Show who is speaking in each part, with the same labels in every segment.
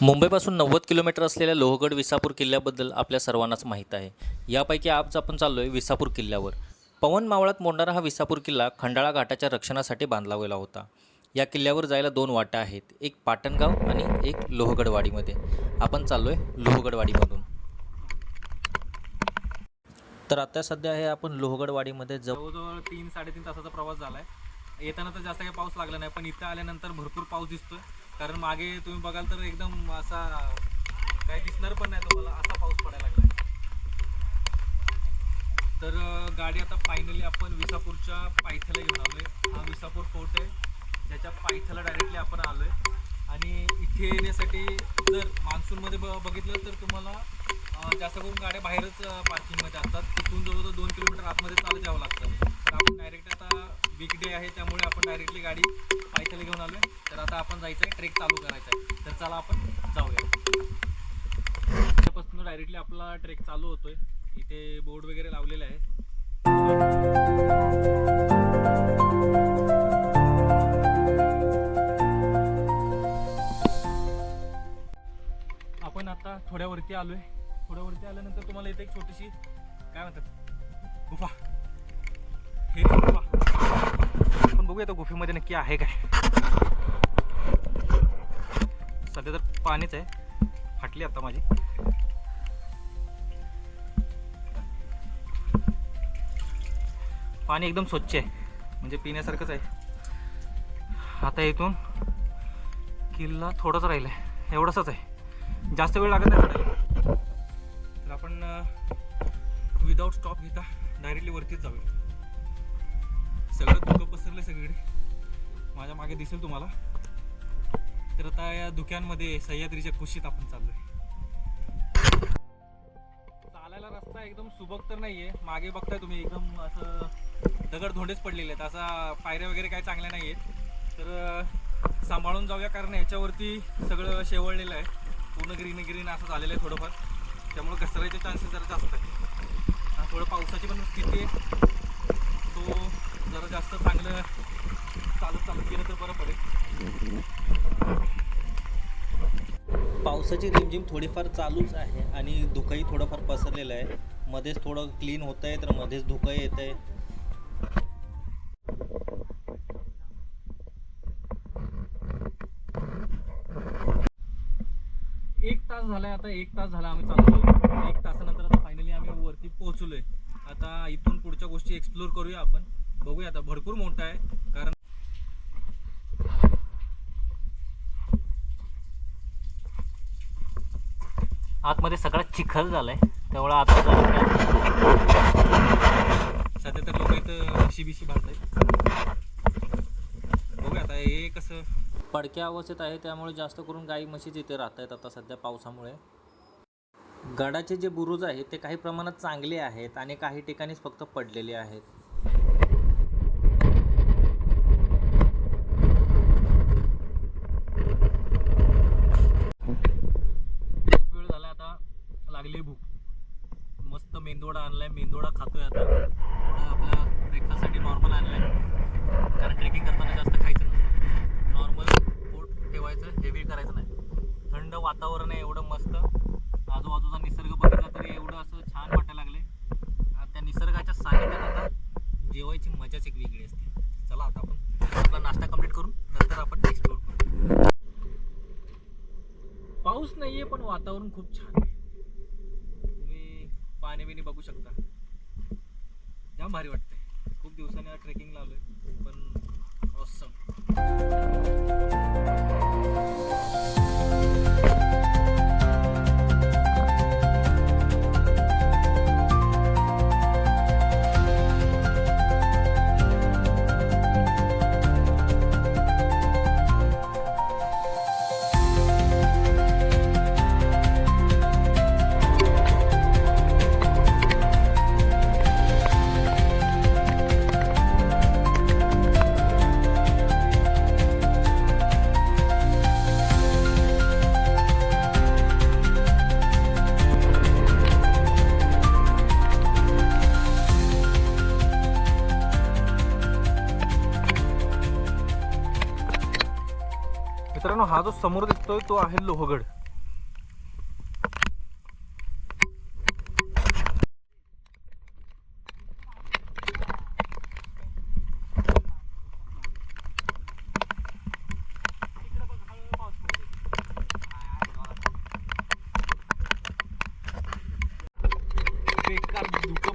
Speaker 1: मुंबईपासून नव्वद किलोमीटर असलेल्या लोहगड विसापूर किल्ल्याबद्दल आपल्या सर्वांनाच माहीत आहे. यापैकी आज आपण चाललो आहे विसापूर किल्ल्यावर. पवन मावळात मोडणारा हा विसापूर किल्ला खंडाळा घाटाच्या रक्षणासाठी बांधला गेला होता. या किल्ल्यावर जायला दोन वाटा आहेत एक पाटणगाव आणि एक लोहगडवाडीमध्ये. आपण चाललो आहे लोहगडवाडीमधून. तर आता सध्या हे आपण लोहगडवाडीमध्ये
Speaker 2: जवळजवळ तीन साडेतीन तासाचा प्रवास झाला आहे येताना तर जास्त काही पाऊस लागला नाही पण इथं आल्यानंतर भरपूर पाऊस दिसतोय. कारण मागे तुम्ही बघाल तर एकदम असा काही दिसणार पण नाही तुम्हाला असा पाऊस पडायला लागला तर गाडी आता फायनली आपण विसापूरच्या पायथ्याला घेऊन आलोय. हा विसापूर फोर्ट आहे. ज्याच्या पायथ्याला डायरेक्टली आपण आलोय. आणि इथे येण्यासाठी जर मान्सूनमध्ये ब बघितलं तर तुम्हाला जास्त करून गाड्या बाहेरच पार्किंगमध्ये असतात. तिथून जवळजवळ दोन किलोमीटर आतमध्ये चालत यावं लागतं. तर आपण डायरेक्ट बिग डे आहे त्यामुळे आपण डायरेक्टली गाडी पायथ्याला घेऊन आलोय. तर आता आपण जायचं आहे ट्रेक चालू करायचा आहे तर चला आपण जाऊया. त्यापासून डायरेक्टली आपला ट्रेक चालू होतोय. इथे बोर्ड वगैरे लावलेले आहे. आपण आता थोड्यावरती आलोय. थोड्यावरती आल्यानंतर तुम्हाला इथे एक छोटीशी काय म्हणतात? गुफा. हे बघूया तर गुफेमध्ये नक्की आहे काय. सध्या तर पाणीच आहे. फाटली आता माझी. पाणी एकदम स्वच्छ आहे. म्हणजे पिण्यासारखंच आहे. आता इथून किल्ला थोडाच राहिला आहे एवढाच आहे. जास्त वेळ लागत नाही चढायला तर आपण विदाऊट स्टॉप घेता डायरेक्टली वरतीच जाऊया. सगळं धुकं पसरलं सगळीकडे. माझ्या मागे दिसेल तुम्हाला. तर आता या धुक्यांमध्ये सह्याद्रीच्या कुशीत आपण चाललोय. चालायला रस्ता एकदम सुबक तर नाहीये. मागे बघताय तुम्ही एकदम असं दगड धोंडेच पडलेले आहेत. असा पायऱ्या वगैरे काही चांगल्या नाही आहेत तर सांभाळून जाऊया कारण याच्यावरती सगळं शेवळलेलं आहे. पूर्ण ग्रीन ग्रीन असं झालेलं आहे थोडंफार. त्यामुळे घसरायचे चान्सेस जरा जास्त आहे थोडं पावसाची पण स्थिती आहे. तो जरा जास्त चांगलं चालत चालत गेलं तर बरं पडेल.
Speaker 1: पावसाची रिमझिम थोडीफार चालूच आहे आणि धुकंही थोडंफार पसरलेलं आहे. मध्येच थोडं क्लीन होत आहे तर मध्येच धुकं येत आहे
Speaker 2: एक तास झालाय आता एक तास झाला आम्ही चाललो एक तासानंतर आता फायनली आम्ही वरती पोहोचलोय. आता इथून पुढच्या गोष्टी एक्सप्लोर करूया आपण. बघूया आता भरपूर मोठा आहे कारण
Speaker 1: आतमध्ये सगळा चिखल झालाय त्यामुळे आता
Speaker 2: सध्या तर लोक इथं म्हशी बिशी भात बघूया आता हे कसं
Speaker 1: पडक्या अवस्थेत आहे त्यामुळे जास्त करून गाई म्हशीच इथे राहत आहेत आता सध्या पावसामुळे. गडाचे जे बुरुज आहेत ते काही प्रमाणात चांगले आहेत आणि काही ठिकाणीच फक्त पडलेले आहेत
Speaker 2: खूप वेळ झाला आता लागली भूक मेंदोडा आणलाय मेंदोडा खातोय आता. थोडा आपल्या ब्रेकफास्टसाठी नॉर्मल आणलाय. कारण ट्रेकिंग करताना जास्त खायचं नसतं नॉर्मल पोट ठेवायचं हेवी करायचं नाही. थंड वातावरण आहे एवढं मस्त. आजूबाजूचा निसर्ग बघितला तरी एवढं असं छान वाटायला लागले त्या निसर्गाच्या सानिध्यात आता जेवायची मजाच एक वेगळी असते. चला आता आपण आपला नाश्ता कंप्लीट करून नंतर आपण एक्सप्लोर करू. पाऊस नाही आहे पण वातावरण खूप छान आहे. पाणी बिणी बघू शकता. जाम भारी वाटतंय. खूप दिवसांनी ट्रेकिंगला आलोय पण ऑसम मित्रांनो हा जो समोर दिसतोय तो आहे लोहगड.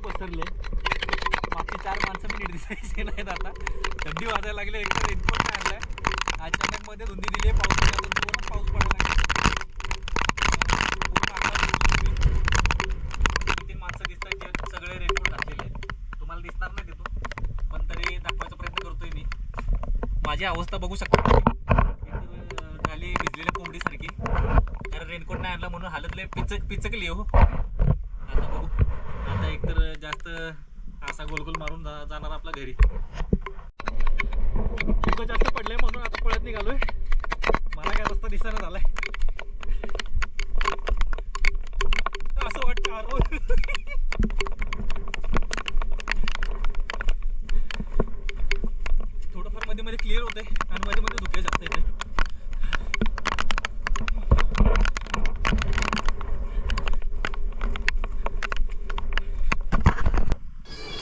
Speaker 2: पसरले बाकी चार माणसं मी नीट दिसायचे नाहीत आता. डब्बी वाजायला लागले एकदम काय आणलाय. अचानक मध्ये धुंदी दिली आहे पाऊस पूर्ण पाऊस पडला लागला माणसं दिसतात ते सगळे रेनकोट घातलेले आहेत. तुम्हाला दिसणार नाही तिथून पण तरी दाखवायचा प्रयत्न करतोय मी. माझी अवस्था बघू शकता. एक तर झाली भिजलेल्या कोंबडीसारखी. कारण रेनकोट नाही आणला म्हणून हालतले पिचक पिचकली हो. आता बघू. आता एकतर जास्त असा गोलगोल मारून जा- जाणार आपला घरी. खूपच जास्त पडलंय म्हणून आता पळत निघालोय. मला काय रस्ता दिसायला झालाय. असं वाटतं अरे थोडंफारमध्ये मध्ये क्लिअर होतंय आणि मध्ये मध्ये धुके जास्त येते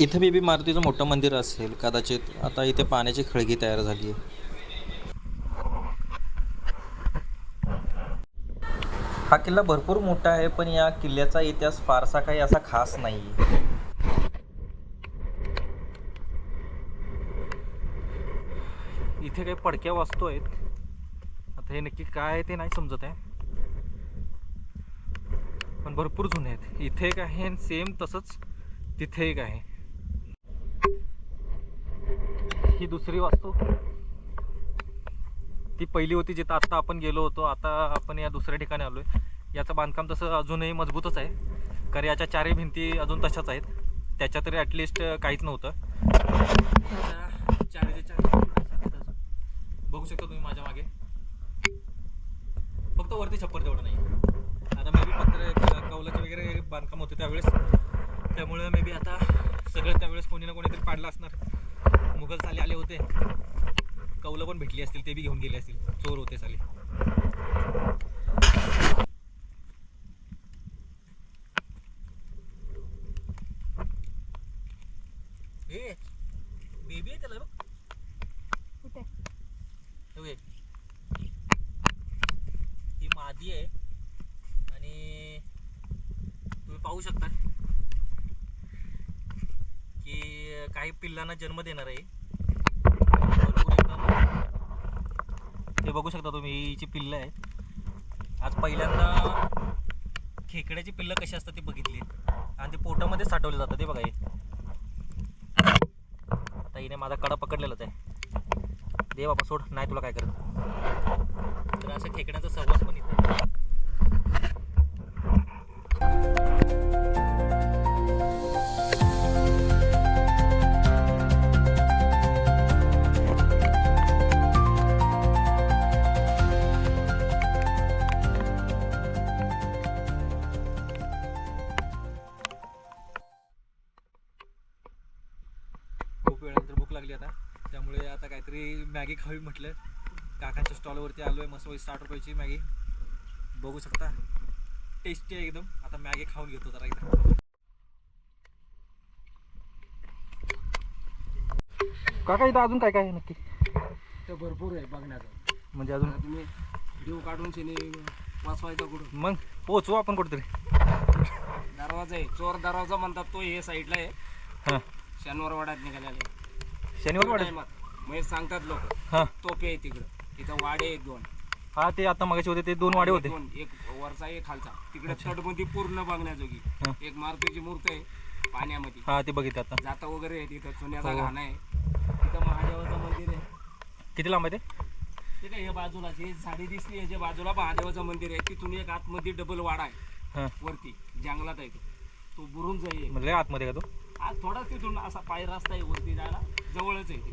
Speaker 1: इथे बेबी मारुतीचं मोठं मंदिर असेल कदाचित आता इथे पाण्याची खळगी तयार झाली आहे. हा किल्ला भरपूर मोठा आहे पण या किल्ल्याचा इतिहास फारसा काही असा खास नाही
Speaker 2: इथे काही पडक्या वास्तू आहेत. आता हे नक्की काय आहे ते नाही समजत आहे. पण भरपूर जुने आहेत. इथे एक आहे आणि सेम तसंच तिथे एक आहे. ही दुसरी वास्तू. ती पहिली होती जिथं आत्ता आपण गेलो होतो. आता आपण या दुसऱ्या ठिकाणी आलो आहे याचं बांधकाम तसं अजूनही मजबूतच आहे. कारण याच्या चारही भिंती अजून तशाच आहेत. त्याच्या तरी ॲटलिस्ट काहीच नव्हतं. चार बघू शकता तुम्ही माझ्या मागे. फक्त वरती छप्पर तेवढं नाही. आता मे बी पत्र कौलाचे वगैरे बांधकाम होते त्यावेळेस. त्यामुळे मे बी आता सगळं त्यावेळेस कोणी ना कोणीतरी पाडलं असणार. मुघल साले आले होते. कौलं पण भेटली असतील ते बी घेऊन गेले असतील. चोर होते साले ए बेबी आहे त्याला
Speaker 3: कुठे?
Speaker 2: हे. ही मादी आहे. आणि तुम्ही पाहू शकता की काही पिल्लांना जन्म देणार आहे भरपूर एकदम हे बघू शकता तुम्ही हिची पिल्लं आहेत आज पहिल्यांदा खेकड्याची पिल्लं कशी असतात ती बघितली. आणि ते पोटामध्ये साठवले जातात ते बघा हे. आता हिने माझा कडा पकडलेलाच आहे. दे बाबा सोड नाही तुला काय करत. तर असं खेकड्यांचा सहवास पण इथे. लागली आता. त्यामुळे आता काहीतरी मॅगी खावी म्हटलं. काकांच्या स्टॉलवरती आलो आहे मस्त साठ रुपयाची मॅगी. बघू शकता. टेस्टी आहे एकदम. आता मॅगी खाऊन घेतो जरा एकदा. काका इथं अजून काय काय आहे नक्की?
Speaker 4: तर भरपूर आहे बघण्याचं.
Speaker 2: म्हणजे अजून?
Speaker 4: तुम्ही व्हिडिओ काढून शेने वाचवायचा कुठून
Speaker 2: मग? पोचू आपण कुठेतरी.
Speaker 4: दरवाजा आहे. चोर दरवाजा म्हणतात तो हे साईडला आहे.
Speaker 2: हां.
Speaker 4: शनिवार वाड्यात निघालेले
Speaker 2: शनिवार वाडे
Speaker 4: म्हणजे सांगतात लोक.
Speaker 2: हां.
Speaker 4: तोपे आहे तिकडं. तिथं वाडे आहेत दोन.
Speaker 2: हा ते आता मगाशी होते ते दोन वाडे होते.
Speaker 4: दोन एक वरचा एक खालचा. तिकडे तटबंदी पूर्ण बघण्याजोगी
Speaker 2: हां.
Speaker 4: एक मारुतीची मूर्त आहे पाण्यामध्ये.
Speaker 2: हा ते बघितलं आता.
Speaker 4: जाता वगैरे आहे तिथं सोन्याचा
Speaker 2: हो.
Speaker 4: घाण आहे. तिथं महादेवाचं मंदिर आहे.
Speaker 2: किती लांब आहे ते?
Speaker 4: ते काय हे बाजूला जी झाडी दिसली याच्या बाजूला महादेवाचं मंदिर आहे तिथून एक आतमध्ये डबल वाडा आहे.
Speaker 2: हां.
Speaker 4: वरती जंगलात आहे तो. तो बुरून जाईल
Speaker 2: म्हणजे आतमध्ये का तो?
Speaker 4: आज थोडा तिथून असा पाय रस्ता आहे वरती जायला जवळच आहे ते.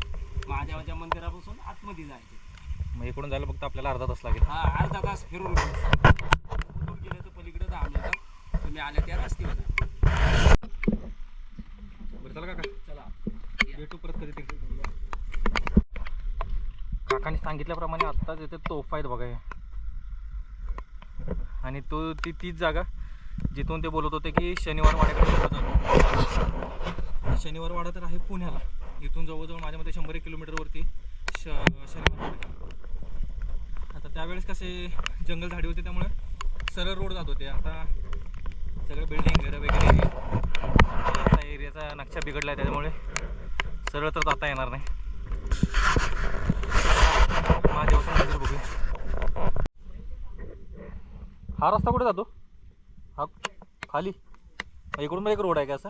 Speaker 4: महादेवाच्या मंदिरापासून आतमध्ये जायचं.
Speaker 2: मग इकडून जायला फक्त आपल्याला अर्धा तास लागेल.
Speaker 4: हा अर्धा तास फिरून कुठून गेलं तर पलीकडे दहा मिनिटं तुम्ही आल्या त्या रस्त्यावर जा.
Speaker 2: बरं चला काका.
Speaker 4: चला.
Speaker 2: भेटू परत कधीतरी काकाने सांगितल्याप्रमाणे आत्ताच इथे तोफा आहेत बघा. आणि तो ती तीच जागा जिथून ते बोलत होते की शनिवार वाड्याकडे शनिवार वाडा तर आहे पुण्याला. इथून जवळजवळ माझ्या मते शंभर एक किलोमीटरवरती श शनिवार आता त्यावेळेस कसे जंगल झाडी होते त्यामुळे सरळ रोड जात होते. आता सगळं बिल्डिंग घरं वगैरे आता एरियाचा नक्षा बिघडला आहे त्याच्यामुळे सरळ तर जाता येणार नाही. महादेवाचं बघूया. हा रस्ता कुठे जातो? हा खाली. इकडून पण एक रोड आहे का असा?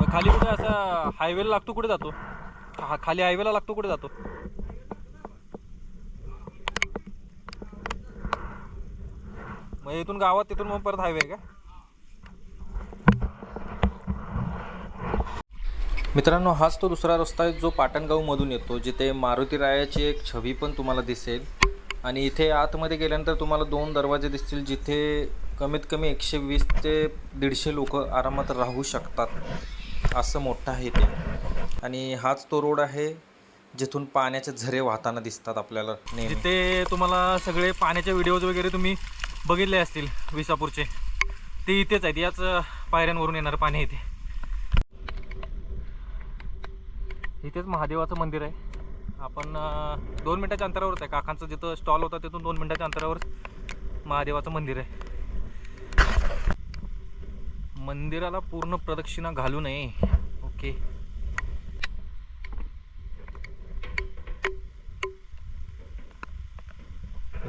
Speaker 2: मग खाली कुठे असा हायवेला लागतो कुठे जातो? हा खाली हायवेला लागतो कुठे जातो? मग इथून गावात तिथून मग परत हायवे का?
Speaker 1: मित्रांनो हाच तो दुसरा रस्ता आहे जो पाटणगावमधून येतो जिथे मारुती रायाची एक छवी पण तुम्हाला दिसेल. आणि इथे आतमध्ये गेल्यानंतर तुम्हाला दोन दरवाजे दिसतील जिथे कमीत कमी एकशे वीस ते दीडशे लोक आरामात राहू शकतात असं मोठं आहे ते. आणि हाच तो रोड आहे जिथून पाण्याचे झरे वाहताना दिसतात आपल्याला
Speaker 2: तिथे तुम्हाला सगळे पाण्याचे व्हिडिओज वगैरे तुम्ही बघितले असतील विसापूरचे ते इथेच आहेत. याच पायऱ्यांवरून येणारं पाणी इथे इथेच महादेवाचं मंदिर आहे. आपण दोन मिनटाच्या अंतरावरच आहे. काकांचं जिथं स्टॉल होता तिथून दोन मिनटाच्या अंतरावर महादेवाचं मंदिर आहे. मंदिराला पूर्ण प्रदक्षिणा घालू नये. ओके.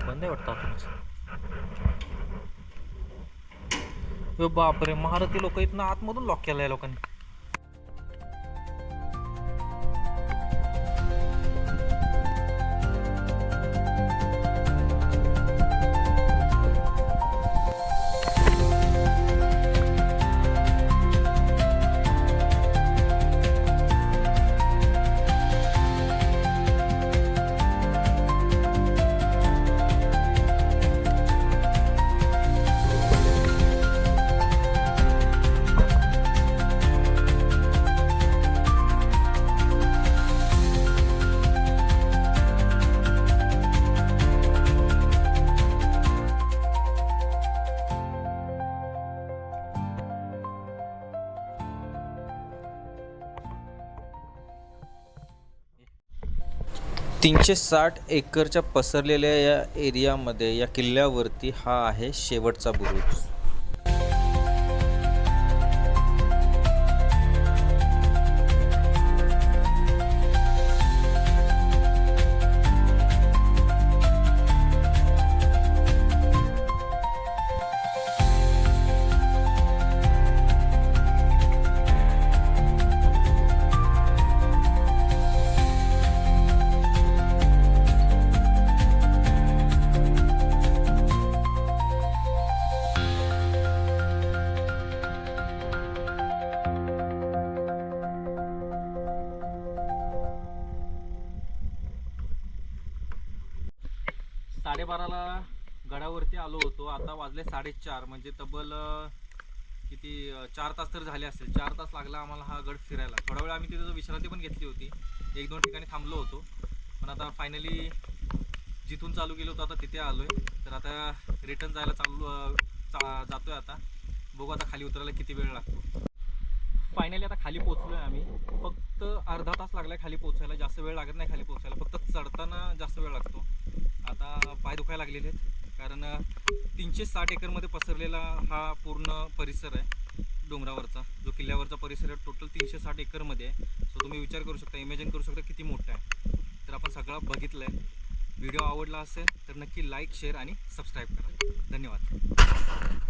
Speaker 2: बंद आहे वाटतं आतूनच बापरे महारथी लोक इथनं आतमधून लॉक केलंय लोकांनी.
Speaker 1: तीनशे साठ एकरच्या पसरलेल्या या एरियामध्ये या किल्ल्यावरती हा आहे शेवटचा बुरुज.
Speaker 2: साडेबाराला गडावरती आलो होतो. आता वाजले साडेचार. म्हणजे तब्बल किती चार तास तर झाले असतील चार तास लागला आम्हाला हा गड फिरायला. थोडा वेळ आम्ही तिथं विश्रांती पण घेतली होती. एक दोन ठिकाणी थांबलो होतो. पण आता फायनली जिथून चालू केलं होतं आता तिथे आलोय. तर आता रिटर्न जायला चालू चा जातो जातोय आता. बघू आता खाली उतरायला किती वेळ लागतो. फायनली आता खाली पोचलो आहे आम्ही. फक्त अर्धा तास लागलाय खाली पोचायला जास्त वेळ लागत नाही खाली पोचायला फक्त चढताना जास्त वेळ लागतो. आता पाय दुखायला लागलेले आहेत. कारण तीनशे साठ एकरमध्ये पसरलेला हा पूर्ण परिसर आहे डोंगरावरचा. जो किल्ल्यावरचा परिसर आहे टोटल तीनशे साठ एकरमध्ये आहे. सो तुम्ही विचार करू शकता इमॅजिन करू शकता किती मोठा आहे. तर आपण सगळं बघितलं आहे व्हिडिओ आवडला असेल तर नक्की लाईक शेअर आणि सबस्क्राईब करा. धन्यवाद.